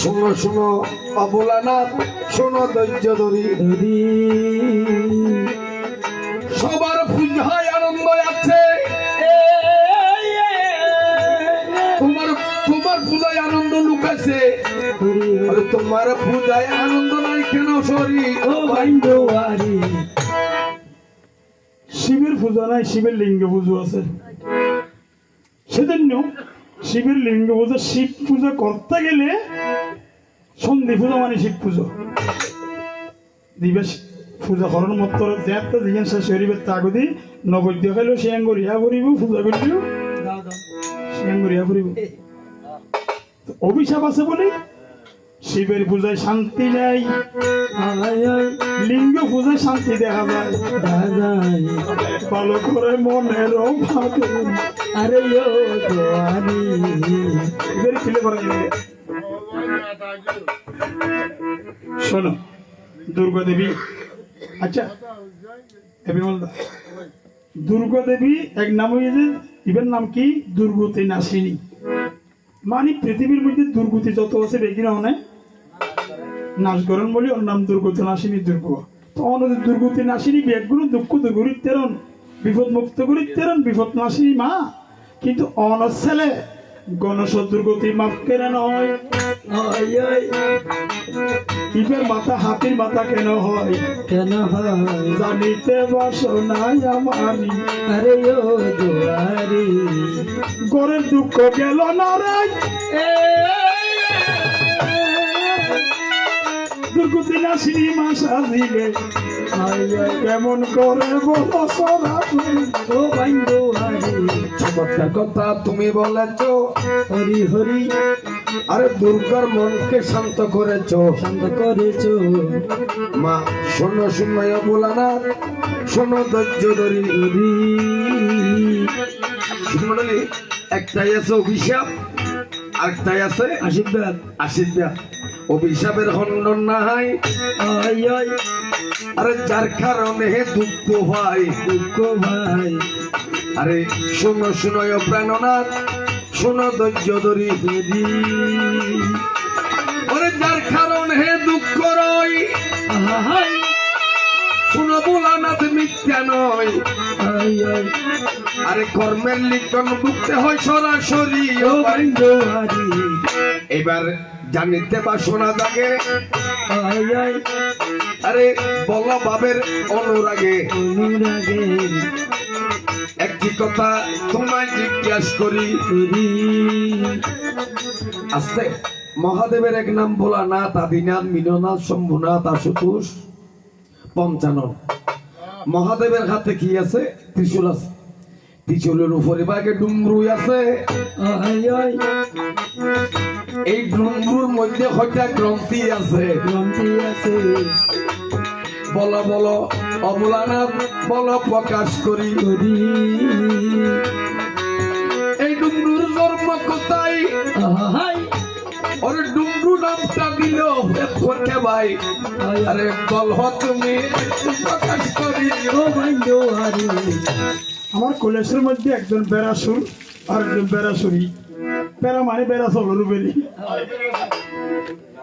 শোনো শোনো অবলানাথ শোনো ধৈর্য ধরি। সবার পূজায় আনন্দ আছে। তোমার তোমার পূজায় আনন্দ লুকাছে তোমার পূজায় আনন্দ নাই কেন, সরি? শিবের পূজা নাই, শিবের লিঙ্গ পুজো আছে। সেজন্য শিবের লিঙ্গ পুজো শিব পুজো করতে গেলে সন্ধি পুজো মানে শিব পুজো। দিবে পূজা করার মতো যেতে দিন শেষ করিবে তাগুদি নবদ্য খাইলেও সে আঙ্গুরিয়া করিব পূজা করিলেও সে আঙ্গুরিয়া করিব। অভিশাপ আছে বলে? শিবের পূজায় শান্তি নেই। লিঙ্গ পূজায় শান্তি দেখা যায়। ভালো করে মনের আরে শোনো দুর্গা দেবী। আচ্ছা দুর্গা দেবী এক নাম হয়েছে ইবের নাম কি? দুর্গতি নাসিনী মানে পৃথিবীর মধ্যে দুর্গতি যত আছে বেগিন অনেক নাশ করেন বলি ওর নাম দুর্গতি নাসিনী দুর্গ। তো অনদের দুর্গতি নাসিনী ব্যাগগুলো দুঃখ দুর্গরিত তেরন বিপদ মুক্ত করি তেরন বিপদ নাসিনী মা। কিন্তু অনর ছেলে গণেশ দুর্গতি মাফ কেন ইবের মাথা হাতির মাথা কেন হয়? কেন হয়? জানিতে বাসনাই আমারি। আরে ও দোয়ারি। গরের দুঃখ গেল না রে। দুর্গতি নাসিনী মা সাজিলে কেমন করে বলো চমৎকার কথা তুমি বলেছ। হরি হরি। আরে দুর্গার মনকে শান্ত করেছ। শান্ত করেছ। মা শোনো শোনো অবলানাথ শোনো ধৈর্য ধরি। মন্ডলী একটাই আছে অভিশাপ আরেকটাই আছে আশীর্বাদ। আশীর্বাদ। অভিশাপের খণ্ডন না ওই ওই আরে যার কারণে দুঃখ হয় দুঃখ ভাই। আরে শোনো শোনো ও প্রাণনাথ শোনো ধৈর্য ধরি ওরে যার কারণে দুঃখ রয় হাই শোনো বোলানাথ মিথ্যা নয় আরে কর্মের লিখন ভুগতে হয় সরাসরি এবার জানিতে বা শোনা যাগে ওই ওই আরে বলা বাবের অনুরাগে। অনুরাগে। একটি কথা তোমায় জিজ্ঞাসা করি। আস্তে মহাদেবের এক নাম ভোলানাথ আদিনাথ মিননাথ শম্ভুনাথ আশুতোষ পঞ্চানন। মহাদেবের হাতে কি আছে? ত্রিশূল আছে। ত্রিশূলের উপরে বাগে ডুমরুই আছে। এই ডুমরুর মধ্যে হয়টা গ্রন্থি আছে? গ্রন্থি আছে। বলো বলো অবলানাথ বলো প্রকাশ করি। হরি এই ডুমরুর জন্ম কোথায়? ওরে ডুমরু নামটা দিল কোথে ভাই। আরে বলহ তুমি প্রকাশ করি। ও বাইন্দোয়ারি আমার কলেজের মধ্যে একজন বেড়াসুর আর একজন বেড়াসুরি। বেড়া মানে বেড়া চলর বেরি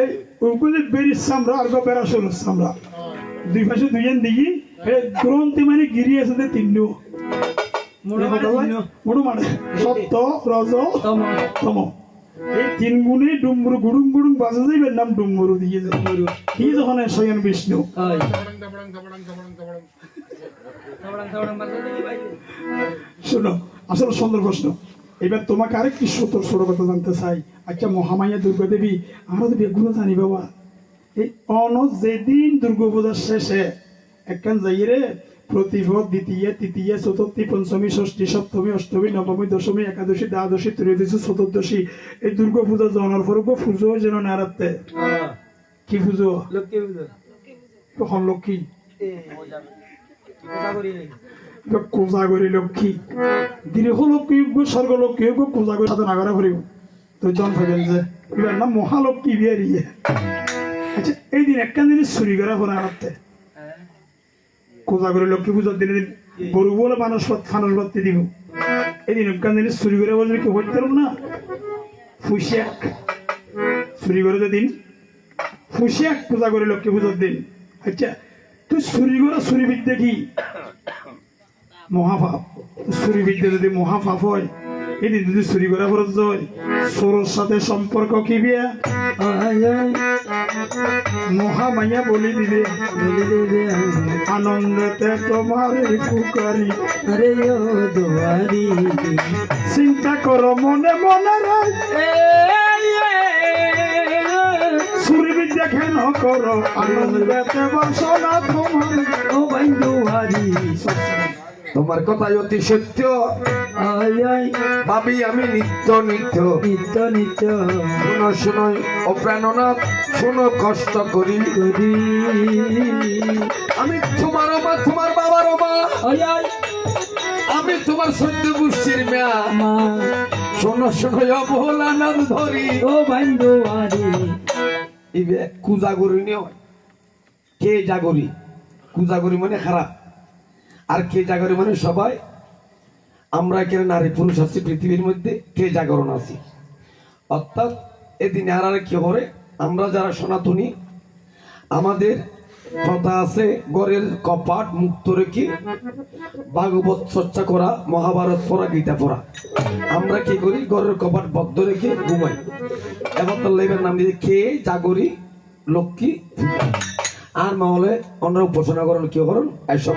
এই ওগুলি বেরির সামরা আর গো বেড়াসুর সামরা দুই পাশে দুইজন এই গ্রন্থি মানে গিরি আছে যে তিনটু মুড়ু মানে সত্য রজ তম। এই তিন গুণে ডুমরু গুড়ুম গুড়ুম বাজে যাইবে নাম ডুমরু দিয়ে যাবে কি যখন স্বয়ং বিষ্ণু। শোনো আসলে সুন্দর প্রশ্ন। এবার তোমাকে আরেকটি ছোট ছোট কথা জানতে চাই। আচ্ছা মহামায়া দুর্গা দেবী আমরা তো বেগুলো জানি বাবা। এই অন যেদিন দুর্গা পূজার শেষে একখান যাই রে প্রতিভদ দ্বিতীয় তৃতীয় চতুর্থী পঞ্চমী ষষ্ঠী সপ্তমী অষ্টমী নবমী দশমী একাদশী দ্বাদশী ত্রয়োদশী চতুর্দশী এই দুর্গা পূজা জনার পর পুজো যেন নারাতে কি পুজো? লক্ষ্মী পুজো। লক্ষ্মী? পূজা করি, লক্ষ্মী। গৃহ লক্ষ্মী স্বর্গ লক্ষ্মী হোক কোজাগরি সাথে নাগরা ফুরিব তো জন থাকেন যে এবার নাম মহালক্ষ্মী বিয়ার ইয়ে আচ্ছা এই দিন একটা জিনিস চুরি করা ফোন আনাতে কোজাগরি লক্ষ্মী পূজার দিনে দিন গরু বলে মানুষ ফানুষ বাতি দিব এই দিন একটা জিনিস চুরি করে বলবে কি হইতে না? ফুসিয়া চুরি করে দিন এক পূজা করে লক্ষ্মী পুজোর দিন। আচ্ছা তুই চুরি করে চুরি বিদ্যে কি? মহাপাপ চুরি বিদ্যা যদি মহাপাপ হয় এদিন যদি চুরি করা ফরজ হয় চোরের সাথে সম্পর্ক কি বিয়া? আয় মহামাইয়া বলি দিবে। আনন্দতে তোমার পুকারি আরে দুয়ারি। চিন্তা করো মনে মনে রে চুরি বিদ্যা কেন করো। আনন্দতে বসনা তোমার। ও ভাই দুয়ারি। তোমার কথা অতি সত্য। ভাবি আমি নিত্য নিত্য। নিত্য নিত্য। শুনো শুনো ও প্রাণনাথ শুনো কষ্ট করি। করি। আমি তোমার মা তোমার বাবার মা। আমি তোমার সত্য গোষ্ঠীর মেয়া মা। শোনো শোনো অবহেলানাথ ধরি। ও দুয়ারি ইবে কুজাগরি নিয়ে হয়। কে জাগরি? কুজাগরি মানে খারাপ। আর কে জাগরি মানে সবাই? আমরা এখানে নারী পুরুষ আছি পৃথিবীর মধ্যে, কে জাগরণ আছি? অর্থাৎ এদিন আর আর কি করে? আমরা যারা সনাতনী, আমাদের কথা আছে গড়ের কপাট মুক্ত রেখে ভাগবত চর্চা করা, মহাভারত পড়া, গীতা পড়া। আমরা কি করি? গড়ের কপাট বদ্ধ রেখে ঘুমাই। এবার লেবের নাম দিয়ে কে জাগরি, লক্ষ্মী আর মহলে অন্য উপাসনা করেন, কি করেন? এসব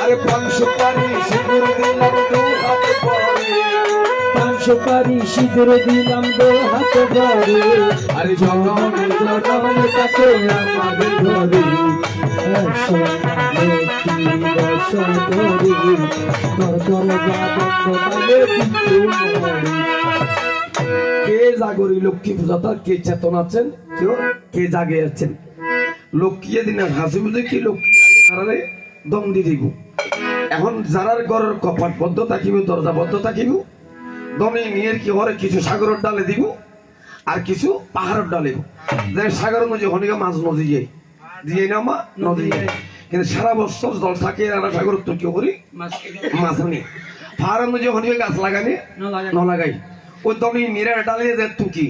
আরে পানি সিঁদুর দিলাম দু হাত পরে। পাঁচ পারি সিঁদুর দিলাম দো হাত ভরে আরে জনম জনম কাছে আমাদের কে জাগরি লক্ষ্মী পূজাটা কে চেতন আছেন? কেউ? কে জাগে আছেন? লক্ষ্মী এদিন হাসি বুঝে কি লক্ষ্মী হারারে দম দি দিব। এখন যারার ঘরের কপাট বদ্ধ থাকিব দরজা বদ্ধ থাকিব দমে নিয়ে কি হরে কিছু সাগরের ডালে দিব আর কিছু পাহাড়ের ডালে যে সাগরের মধ্যে হনিকা মাছ নদী যায় দিয়ে না মা নদী যায় কিন্তু সারা বছর জল থাকে আর সাগর তো কি করি? মাছ আনি। পাহাড়ের মধ্যে হনিকা গাছ লাগানি ন? লাগাই। ওই দমে নিরে ডালে যে তুকি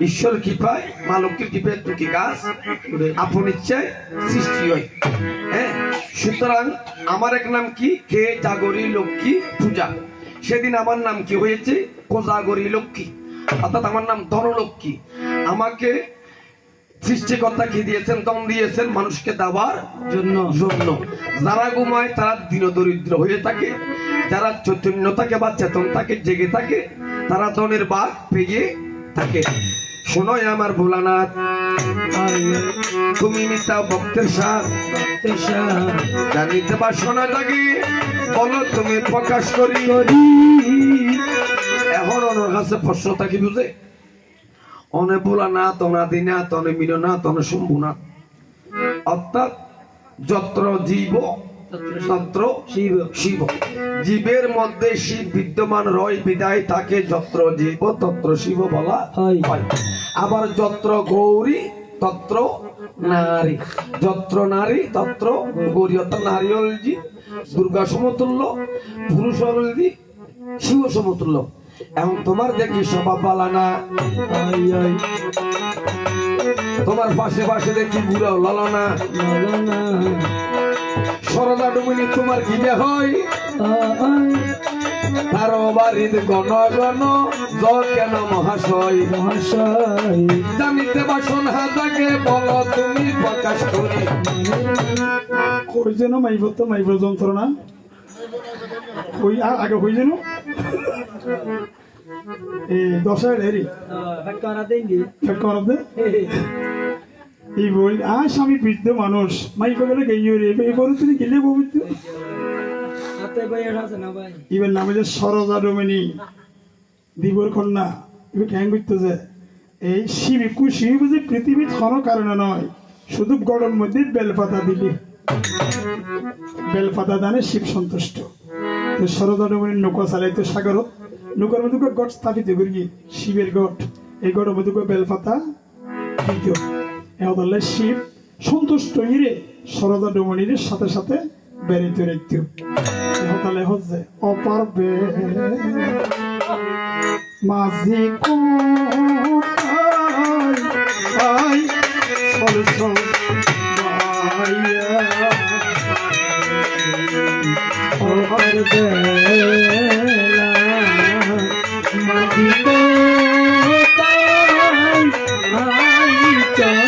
ঈশ্বর কৃপায় মা লক্ষ্মীর কৃপায় তুকি গাছ আপন ইচ্ছায় সৃষ্টি হয়। হ্যাঁ? সুতরাং আমার এক নাম কি? কে জাগরী লক্ষ্মী পূজা। সেদিন আমার নাম কি হয়েছে? কোজাগরী লক্ষ্মী। অর্থাৎ আমার নাম ধনলক্ষ্মী। আমাকে সৃষ্টিকর্তা কি দিয়েছেন? দম দিয়েছেন মানুষকে দেওয়ার জন্য। জন্য। যারা ঘুমায় তারা দিন দরিদ্র হয়ে থাকে। যারা চৈতন্য থাকে বা চেতন থাকে জেগে থাকে তারা ধনের বাঘ পেয়ে থাকে। শোনোই আমার ভোলানাথ। তুমি মিতা ভক্তের তেষা জানিতে বা শোনা লাগে বলো তুমি প্রকাশ করি। এখন ওনার কাছে প্রশ্ন থাকি বুঝে। অনে বোলা না তনা দিনা তনে মিল না তনে শম্ভু না অর্থাৎ যত্র জীব তত্র শিব শিব। জীবের মধ্যে শিব বিদ্যমান রয় বিদায় তাকে যত্র জীব তত্র শিব বলা হয়। আবার যত্র গৌরী তত্র নারী। যত্র নারী তত্র গৌরী অর্থাৎ নারী হলজি দুর্গা সমতুল্য পুরুষ হলজি শিব সমতুল্য। এখন তোমার দেখি স্বভাব বালা না? তোমার পাশে পাশে দেখি বুড়ো ললনা। লালানা। সরদা ডুমিনি তোমার কি হয়? তার বাড়ির গণ গণ জ কেন মহাশয়? মহাশয়। জানিতে বাসন হাজাকে বলো তুমি প্রকাশ করি। কই যেন মাইব তো মাইব যন্ত্রণা। আ- আগে কই যেন? এই দশায় হেরি বেকারা দেঙ্গি করাতে এই বই আস আমি বৃদ্ধ মানুষ। মাইক গেলে গেইয়ে রে এই বড় তুমি গেলে পবিত্র? ইবের নামে যে সরজা ডোমিনি দিবর কন্যা। এবার কেন করতেছে এই শিব খুশি বুঝি পৃথিবীর কোনো কারণে নয় শুধু গড়ের মধ্যে বেলপাতা দিলি। বেলপাতা দানে শিব সন্তুষ্ট। তো শরদানমণির নৌকা চালাইতো সাগরত নৌকার মধ্যে গড় স্থাপিত করি শিবের গড় এই গড়ের মধ্যে বেলপাতা দিত। এহদলে শিব সন্তুষ্ট হইরে শরদা ডমনির সাথে সাথে বেরিতে রাখত এহদলে হচ্ছে অপার বে মাঝি কোথায়? চল চল মাটি কোথায়? চলছে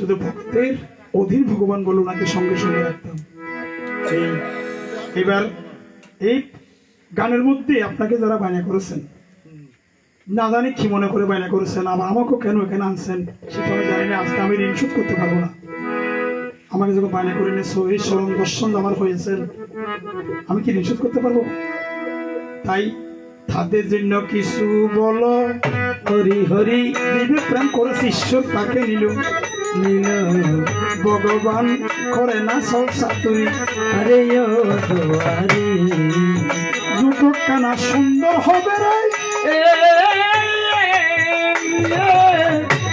শুধু ভক্তের অধীর ভগবান বলে, ওনাকে সঙ্গে সঙ্গে রাখতাম। এবার এই গানের মধ্যে আপনাকে যারা বায়না করেছেন, না জানি কি মনে করে বায়না করেছেন, আবার আমাকেও কেন এখানে আনছেন, সেটা আমি জানি না, আজকে আমি ঋণ শোধ করতে পারব না। আমাকে যখন বায়না করে এনেছো এই স্মরণ দর্শন আমার হয়েছেন আমি কি ঋণ শোধ করতে পারব? তাই তাদের জন্য কিছু বলো। হরি হরি দিবে প্রেম করেছে ঈশ্বর তাকে নিল। নীল ভগবান করে না সব সাতুরি আরে যুবক কানা সুন্দর হবে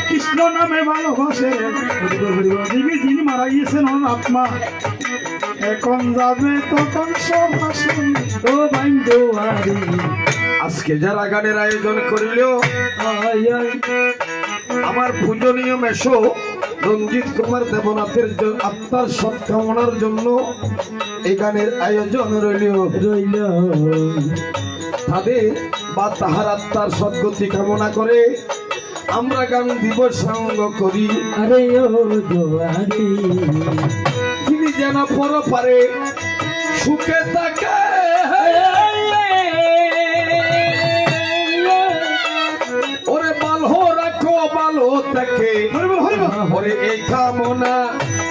কৃষ্ণ নামে ভালোবাসে। রে যিনি মারা গিয়েছেন আত্মা? এখন যাবে তখন সব হাসেন ও ভাই দুয়ারি আজকে যারা গানের আয়োজন করিল আমার পূজনীয় মেশো রঞ্জিত কুমার দেবনাথের আত্মার সৎকামনার জন্য এই গানের আয়োজন রইল রইল। তাদের বা তাহার আত্মার সদ্গতি কামনা করে আমরা গান দিবস সঙ্গ করি। আরে তিনি যেন পর পারে সুখে থাকে হরিবল ওরে এই কামনা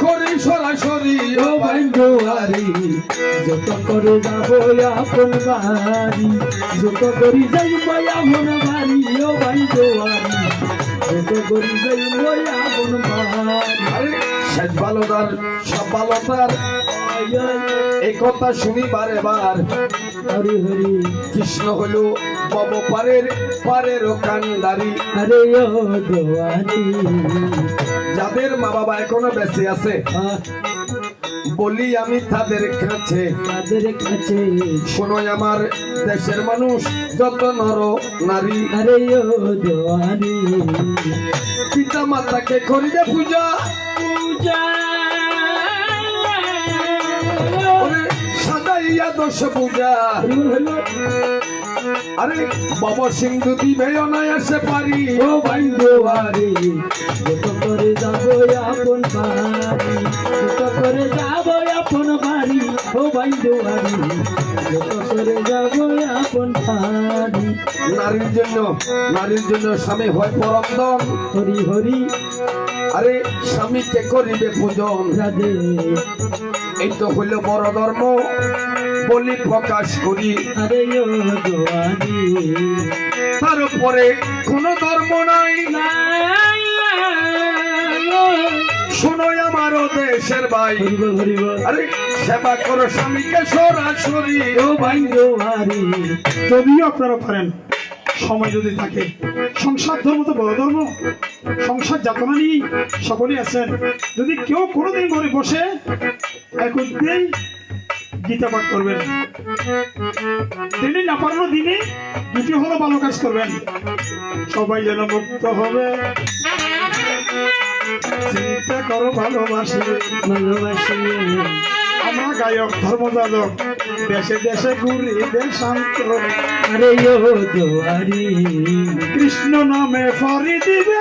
করি সরাসরি ও বাঙ্গুয়ারি যত করে যাব আপন বাড়ি যত করি যাইব আপন বাড়ি ও ভাই শেষ সব এই কথা শুনি বারে বার হরি হরি কৃষ্ণ হলো বব পারের পারের কান্ডারি। আরে যাদের মা বাবা এখনও বেঁচে আছে বলি আমি তাদের কাছে। তাদের কাছে। শোনো আমার দেশের মানুষ যত নর নারী। আরে পিতা মাতাকে করিবে পূজা। পূজা। সাদাইয়া দশ পূজা। আরে, বাবা সিন্ধু দিবে অনায়াসে পারি? ও ভাই দুয়ারি যত করে যাব আপন বাড়ি। যত করে যাব আপন বাড়ি। ও ভাই দুয়ারি যত করে যাব আপন বাড়ি। নারীর জন্য নারীর জন্য স্বামী হয় পরন্দন হরি হরি। আরে স্বামীকে করিবে পূজন এই তো হইল বড় ধর্ম। বলি প্রকাশ করি। আরে ও দুয়ারি তার কোন ধর্ম নাই। শোনো আমার দেশের ভাই। আরে সেবা করো স্বামীকে সরাসরি ও ভাই যদিও আপনারা পারেন সময় যদি থাকে। সংসার ধর্ম তো বড় ধর্ম। সংসার যাতনা নিয়ে সকলেই আছেন। যদি কেউ কোনোদিন ঘরে বসে একদিন গীতা পাঠ করবেন। দিনই না পারল দিনই দুটি হলো ভালো কাজ করবেন। সবাই যেন মুক্ত হবে। চিন্তা করো ভালোবাসি ভালোবাসি। আমরা গায়ক ধর্মযাজক দেশে দেশে ঘুরি দেশান্ত। আরে ও দুয়ারি। কৃষ্ণ নামে ফরি দিবে